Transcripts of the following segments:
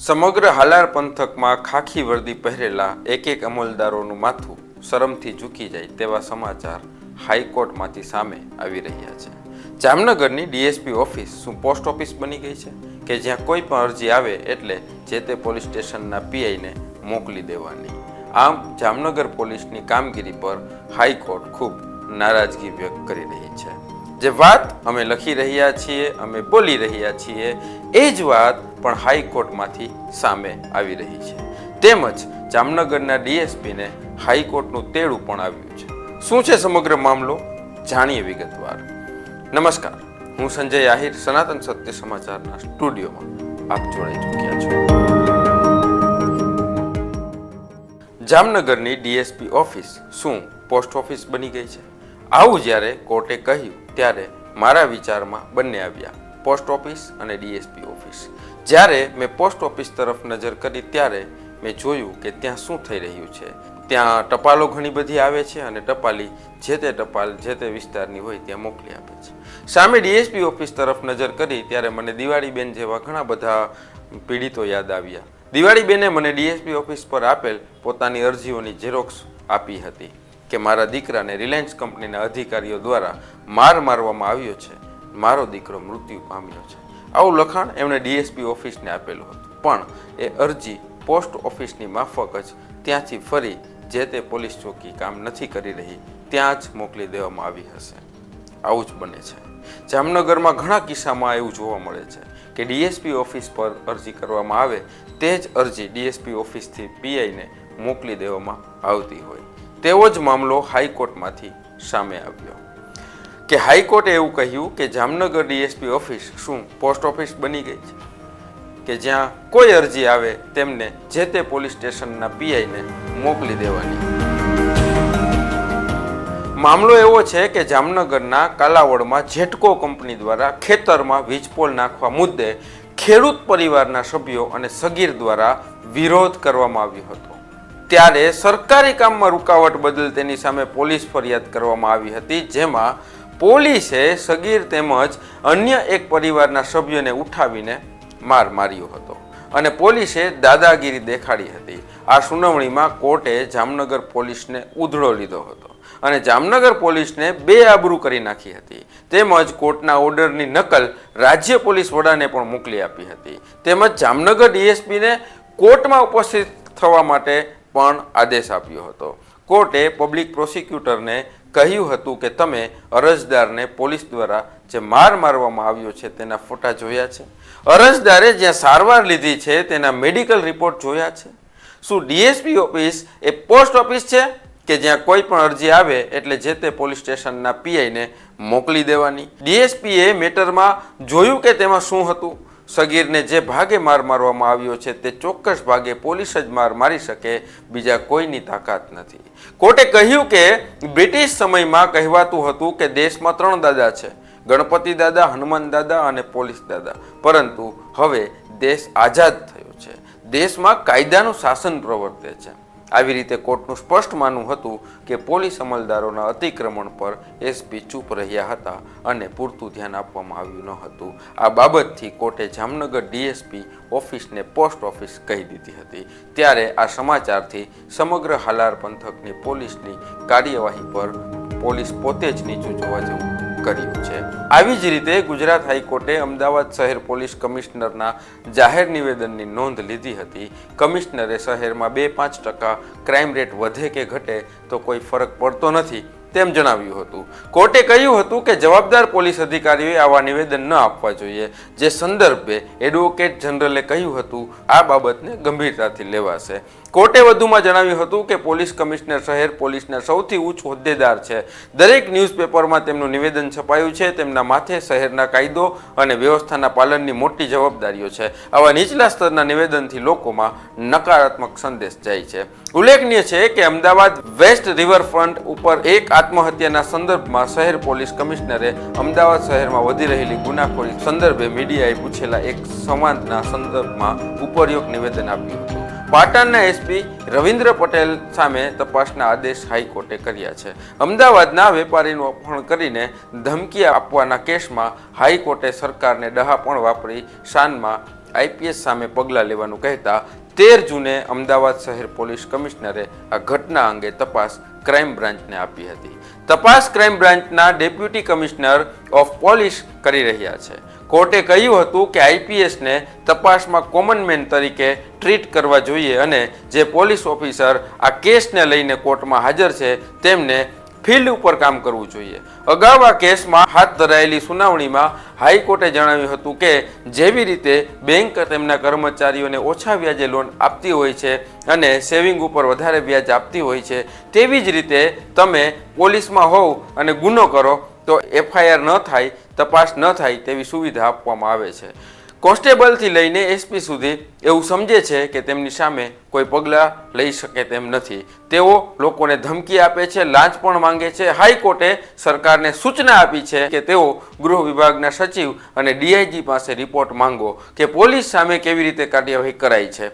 સમગ્ર હાલાર પંથકમાં ખાખી વર્દી પહેરેલા એક એક અમલદારોનું માથું શરમથી ઝૂકી જાય તેવા સમાચાર હાઈકોર્ટમાંથી સામે આવી રહ્યા છે. જામનગરની ડીએસપી ઓફિસ શું પોસ્ટ ઓફિસ બની ગઈ છે? કે જ્યાં કોઈ પણ અરજી આવે એટલે જે તે પોલીસ સ્ટેશનના પીઆઈને મોકલી દેવાની. આમ જામનગર પોલીસની કામગીરી પર હાઈકોર્ટ ખૂબ નારાજગી વ્યક્ત કરી રહી છે. જે વાત અમે લખી રહ્યા છીએ, અમે બોલી રહ્યા છીએ, એ જ વાત પણ હાઈકોર્ટમાંથી સામે આવી રહી છે. તેમજ જામનગરના ડીએસપીને હાઈકોર્ટનું તેડું પણ આવ્યું છે. શું છે સમગ્ર મામલો? જાણીએ વિગતવાર. નમસ્કાર. હું સંજય આહિર, સનાતન સત્ય સમાચારના સ્ટુડિયોમાં આપ જોડાઈ ચૂક્યા છો. જામનગરની ડીએસપી ઓફિસ શું પોસ્ટ ઓફિસ બની ગઈ છે? આવું જ્યારે કોર્ટે કહ્યું, ત્યારે મારા વિચારમાં બંને આવ્યા. પોસ્ટ ઓફિસ અને ડીએસપી ઓફિસ. જ્યારે મેં પોસ્ટ ઓફિસ તરફ નજર કરી ત્યારે મેં જોયું કે ત્યાં શું થઈ રહ્યું છે. ત્યાં ટપાલો ઘણી બધી આવે છે અને ટપાલી જે તે ટપાલ, જે તે વિસ્તારની હોય ત્યાં મોકલી આપે છે. સામે ડીએસપી ઓફિસ તરફ નજર કરી ત્યારે મને દિવાળીબેન જેવા ઘણા બધા પીડિતો યાદ આવ્યા. દિવાળીબેને મને ડીએસપી ઓફિસ પર આપેલ પોતાની અરજીઓની ઝેરોક્ષ આપી હતી કે મારા દીકરાને રિલાયન્સ કંપનીના અધિકારીઓ દ્વારા માર મારવામાં આવ્યો છે. મારો દીકરો મૃત્યુ પામ્યો છે. આવું લખાણ એમણે ડીએસપી ઓફિસને આપેલું હતું. પણ એ અરજી પોસ્ટ ઓફિસની માફક જ ત્યાંથી ફરી જે તે પોલીસ ચોકી કામ નથી કરી રહી, ત્યાં જ મોકલી દેવામાં આવી હશે. આવું જ બને છે. જામનગરમાં ઘણા કિસ્સામાં એવું જોવા મળે છે કે ડીએસપી ઓફિસ પર અરજી કરવામાં આવે, તે જ અરજી ડીએસપી ઓફિસથી પીઆઈને મોકલી દેવામાં આવતી હોય. તેવો જ મામલો હાઈકોર્ટમાંથી સામે આવ્યો. કે હાઈકોર્ટે એવું કહ્યું કે જામનગર ડીએસપી ઓફિસ શું પોસ્ટ ઓફિસ બની ગઈ છે? કે જ્યાં કોઈ અરજી આવે તેમને જે તે પોલીસ સ્ટેશનના પીઆઈને મોકલી દેવાની. મામલો એવો છે કે જામનગરના કાલાવડમાં જેટકો કંપની દ્વારા ખેતરમાં વીજપોલ નાખવા મુદ્દે ખેડૂત પરિવારના સભ્યો અને સગીર દ્વારા વિરોધ કરવામાં આવ્યો હતો. ત્યારે સરકારી કામમાં રૂકાવટ બદલ તેની સામે પોલીસ ફરિયાદ કરવામાં આવી હતી, જેમાં પોલીસે સગીર તેમજ અન્ય એક પરિવારના સભ્યોને ઉઠાવીને માર માર્યો હતો અને પોલીસે દાદાગીરી દેખાડી હતી. આ સુનાવણીમાં કોર્ટે જામનગર પોલીસને ઉધળો લીધો હતો અને જામનગર પોલીસને બે આબરૂ કરી નાખી હતી. તેમજ કોર્ટના ઓર્ડરની નકલ રાજ્ય પોલીસ વડાને પણ મોકલી આપી હતી. તેમજ જામનગર ડીએસપીને કોર્ટમાં ઉપસ્થિત થવા માટે પણ આદેશ આપ્યો હતો. કોર્ટે પબ્લિક પ્રોસિક્યુટરને કહ્યું હતું કે તમે અરજદારને પોલીસ દ્વારા જે માર મારવામાં આવ્યો છે તેના ફોટા જોયા છે. અરજદારે જ્યાં સારવાર લીધી છે તેના મેડિકલ રિપોર્ટ જોયા છે. શું ડીએસપી ઓફિસ એ પોસ્ટ ઓફિસ છે કે જ્યાં કોઈ પણ અરજી આવે એટલે જે તે પોલીસ સ્ટેશનના પીઆઈને મોકલી દેવાની? ડીએસપીએ મેટરમાં જોયું કે તેમાં શું હતું? સગીરને જે ભાગે માર મારવામાં આવ્યો છે તે ચોક્કસ ભાગે પોલીસ જ માર મારી શકે, બીજા કોઈની તાકાત નથી. કોર્ટે કહ્યું કે બ્રિટિશ સમયમાં કહેવાતું હતું કે દેશમાં ત્રણ દાદા છે, ગણપતિ દાદા, હનુમાન દાદા અને પોલીસ દાદા. પરંતુ હવે દેશ આઝાદ થયો છે. દેશમાં કાયદાનું શાસન પ્રવર્તે છે. આવી રીતે કોર્ટનું સ્પષ્ટ માનવું હતું કે પોલીસ અમલદારોના અતિક્રમણ પર એસપી ચૂપ રહ્યા હતા અને પૂરતું ધ્યાન આપવામાં આવ્યું ન હતું. આ બાબતથી કોર્ટે જામનગર ડીએસપી ઓફિસને પોસ્ટ ઓફિસ કહી દીધી હતી. ત્યારે આ સમાચારથી સમગ્ર હાલાર પંથકની પોલીસની કાર્યવાહી પર પોલીસ પોતે જ નીચું જોવા જેવું કર્યું છે. આવી જ રીતે ગુજરાત હાઈકોર્ટે અમદાવાદ શહેર પોલીસ કમિશનરના જાહેર નિવેદનની નોંધ લીધી હતી. કમિશનરે શહેરમાં બે પાંચ ટકા ક્રાઇમ રેટ વધે કે ઘટે તો કોઈ ફરક પડતો નથી. તેમ જણાવ્યું હતું. કોર્ટે કહ્યું હતું કે જવાબદાર પોલીસ અધિકારીઓએ આવા નિવેદન ન આપવા જોઈએ, જે સંદર્ભે એડવોકેટ જનરલે કહ્યું હતું. આ બાબતને ગંભીરતાથી લેવાશે. કોર્ટે વધુમાં જણાવ્યું હતું કે પોલીસ કમિશનર શહેર પોલીસના સૌથી ઉચ્ચ હોદ્દેદાર છે. દરેક ન્યૂઝપેપરમાં તેમનું નિવેદન છપાયું છે. તેમના માથે શહેરના કાયદો અને વ્યવસ્થાના પાલનની મોટી જવાબદારીઓ છે. આવા નીચલા સ્તરના નિવેદનથી લોકોમાં નકારાત્મક સંદેશ જાય છે. ઉલ્લેખનીય છે કે અમદાવાદ વેસ્ટ રિવરફ્રન્ટ ઉપર એક આત્મહત્યાના સંદર્ભમાં શહેર પોલીસ કમિશનરે અમદાવાદ શહેરમાં વધી રહેલી ગુનાખોરી સંદર્ભે મીડિયાએ પૂછેલા એક સંવાદના સંદર્ભમાં ઉપરયોગ નિવેદન આપ્યું હતું. પાટણના એસપી રવિન્દ્ર પટેલ સામે તપાસના આદેશ હાઈકોર્ટે કર્યા છે. અમદાવાદના વેપારીનું અપહરણ કરીને ધમકી આપવાના કેસમાં હાઈકોર્ટે સરકારને ડહાપણ વાપરી શાનમાં આઈપીએસ સામે પગલાં લેવાનું કહેતા તેર જૂને અમદાવાદ શહેર પોલીસ કમિશનરે આ ઘટના અંગે તપાસ ક્રાઇમ બ્રાન્ચને આપી હતી. તપાસ ક્રાઇમ બ્રાન્ચના ડેપ્યુટી કમિશનર ઓફ પોલીસ કરી રહ્યા છે. કોર્ટે કહ્યું હતું કે આઈપીએસને તપાસમાં કોમન મેન તરીકે ટ્રીટ કરવા જોઈએ અને જે પોલીસ ઓફિસર આ કેસને લઈને કોર્ટમાં હાજર છે તેમને ફિલ્ડ ઉપર કામ કરવું જોઈએ. અગાઉ આ કેસમાં હાથ ધરાયેલી સુનાવણીમાં હાઈકોર્ટે જણાવ્યું હતું કે જેવી રીતે બેંક તેમના કર્મચારીઓને ઓછા વ્યાજે લોન આપતી હોય છે અને સેવિંગ ઉપર વધારે વ્યાજ આપતી હોય છે, તેવી જ રીતે તમે પોલીસમાં હોવ અને ગુનો કરો તો એફઆઈઆર ન થાય, તપાસ ન થાય તેવી સુવિધા આપવામાં આવે છે. કોન્સ્ટેબલથી લઈને એસપી સુધી એવું સમજે છે કે તેમની સામે કોઈ પગલાં લઈ શકે તેમ નથી. તેઓ લોકોને ધમકી આપે છે, લાંચ પણ માંગે છે. હાઈકોર્ટે સરકારને સૂચના આપી છે કે તેઓ ગૃહ વિભાગના સચિવ અને ડીઆઈજી પાસે રિપોર્ટ માંગો કે પોલીસ સામે કેવી રીતે કાર્યવાહી કરાઈ છે.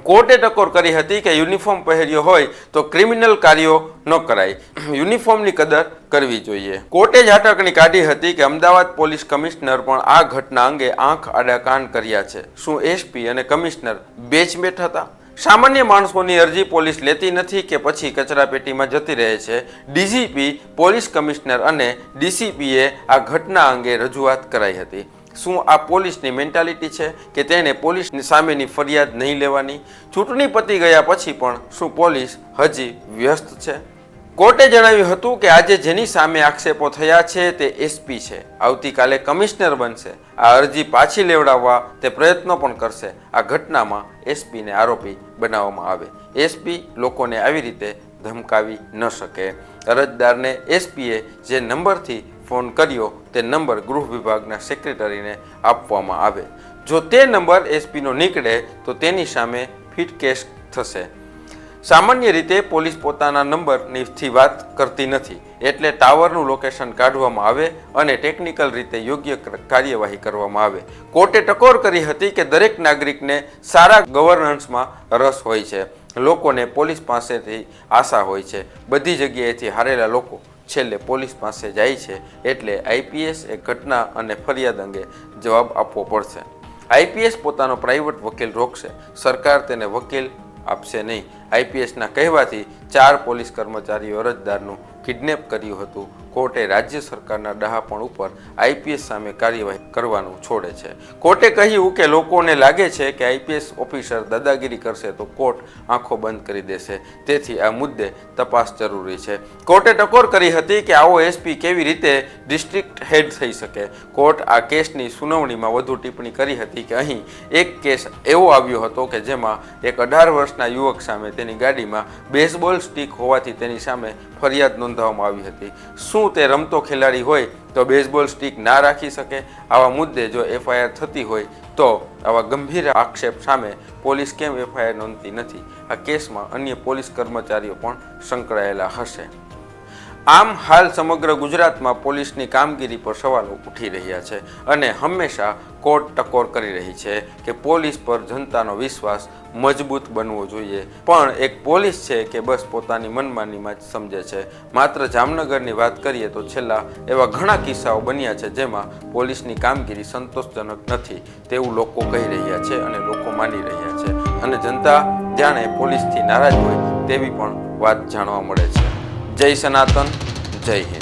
કોર્ટે ટકોર કરી હતી કે યુનિફોર્મ પહેર્યો હોય તો ક્રિમિનલ કાર્યો ન કરાય. યુનિફોર્મની કદર કરવી જોઈએ. કોર્ટે જ આટકણી કાઢી હતી કે અમદાવાદ પોલીસ કમિશનર પણ આ ઘટના અંગે આંખ આડા કાન કર્યા છે. શું એસપી અને કમિશનર બેચમેટ હતા? સામાન્ય માણસોની અરજી પોલીસ લેતી નથી કે પછી કચરાપેટીમાં જતી રહે છે? ડીજીપી, પોલીસ કમિશનર અને ડીસીપીએ આ ઘટના અંગે રજૂઆત કરાઈ હતી. શું આ પોલીસની મેન્ટાલિટી છે કે તેને પોલીસની સામેની ફરિયાદ નહીં લેવાની? ચૂંટણી પતી ગયા પછી પણ શું પોલીસ હજી વ્યસ્ત છે? કોર્ટે જણાવ્યું હતું કે આજે જેની સામે આક્ષેપો થયા છે તે એસપી છે. આવતીકાલે કમિશનર બનશે. આ અરજી પાછી લેવડાવવા તે પ્રયત્નો પણ કરશે. આ ઘટનામાં એસપીને આરોપી બનાવવામાં આવે. એસપી લોકોને આવી રીતે ધમકાવી ન શકે. અરજદારને એસપીએ જે નંબરથી ફોન કર્યો, તે નંબર ગૃહ વિભાગના સેક્રેટરીને આપવામાં આવે. જો તે નંબર એસપીનો નીકળે, તો તેની સામે ફિટ કેસ થશે. સામાન્ય રીતે પોલીસ પોતાના નંબરનીથી વાત કરતી નથી, એટલે ટાવરનું લોકેશન કાઢવામાં આવે અને ટેકનિકલ રીતે યોગ્ય કાર્યવાહી કરવામાં આવે. કોર્ટે ટકોર કરી હતી કે દરેક નાગરિકને સારા ગવર્નન્સમાં રસ હોય છે. લોકોને પોલીસ પાસેથી આશા હોય છે. બધી જગ્યાએથી હારેલા લોકો છેલ્લે પોલીસ પાસે જાય છે એટલે આઈપીએસ એ ઘટના અને ફરિયાદ અંગે જવાબ આપવો પડશે. આઈપીએસ પોતાનો પ્રાઇવેટ વકીલ રોકશે. સરકાર તેને વકીલ આપશે નહીં. આઈપીએસના કહેવાથી ચાર પોલીસ કર્મચારીઓ અરજદારનું કિડનેપ કર્યું હતું. કોર્ટે રાજ્ય સરકારના ડહાપણ ઉપર આઈપીએસ સામે કાર્યવાહી કરવાનું છોડે છે. કોર્ટે કહ્યું કે લોકોને લાગે છે કે આઈપીએસ ઓફિસર દાદાગીરી કરશે તો કોર્ટ આંખો બંધ કરી દેશે. તેથી આ મુદ્દે તપાસ જરૂરી છે. કોર્ટે ટકોર કરી હતી કે આવો એસપી કેવી રીતે ડિસ્ટ્રિક્ટ હેડ થઈ શકે. કોર્ટ આ કેસની સુનાવણીમાં વધુ ટિપ્પણી કરી હતી કે અહીં એક કેસ એવો આવ્યો હતો કે જેમાં એક અઢાર વર્ષના યુવક સામે તેની ગાડીમાં બેઝબોલ સ્ટીક હોવાથી તેની સામે ફરિયાદ નોંધાવવામાં આવી હતી. શું તે રમતો ખેલાડી હોય તો બેઝબોલ સ્ટીક ના રાખી શકે? આવા મુદ્દે જો એફઆઈઆર થતી હોય તો આવા ગંભીર આક્ષેપ સામે પોલીસ કેમ એફઆઈઆર નોંધતી નથી? આ કેસમાં અન્ય પોલીસ કર્મચારીઓ પણ સંકળાયેલા હશે. આમ હાલ સમગ્ર ગુજરાતમાં પોલીસની કામગીરી પર સવાલો ઉઠી રહ્યા છે અને હંમેશા કોર્ટ ટકોર કરી રહી છે કે પોલીસ પર જનતાનો વિશ્વાસ મજબૂત બનવો જોઈએ. પણ એક પોલીસ છે કે બસ પોતાની મનમાનીમાં જ સમજે છે. માત્ર જામનગરની વાત કરીએ તો છેલ્લા એવા ઘણા કિસ્સાઓ બન્યા છે જેમાં પોલીસની કામગીરી સંતોષજનક નથી તેવું લોકો કહી રહ્યા છે અને લોકો માની રહ્યા છે. અને જનતા જાણે પોલીસથી નારાજ હોય તેવી પણ વાત જાણવા મળે છે. જય સનાતન જય હિન્દ.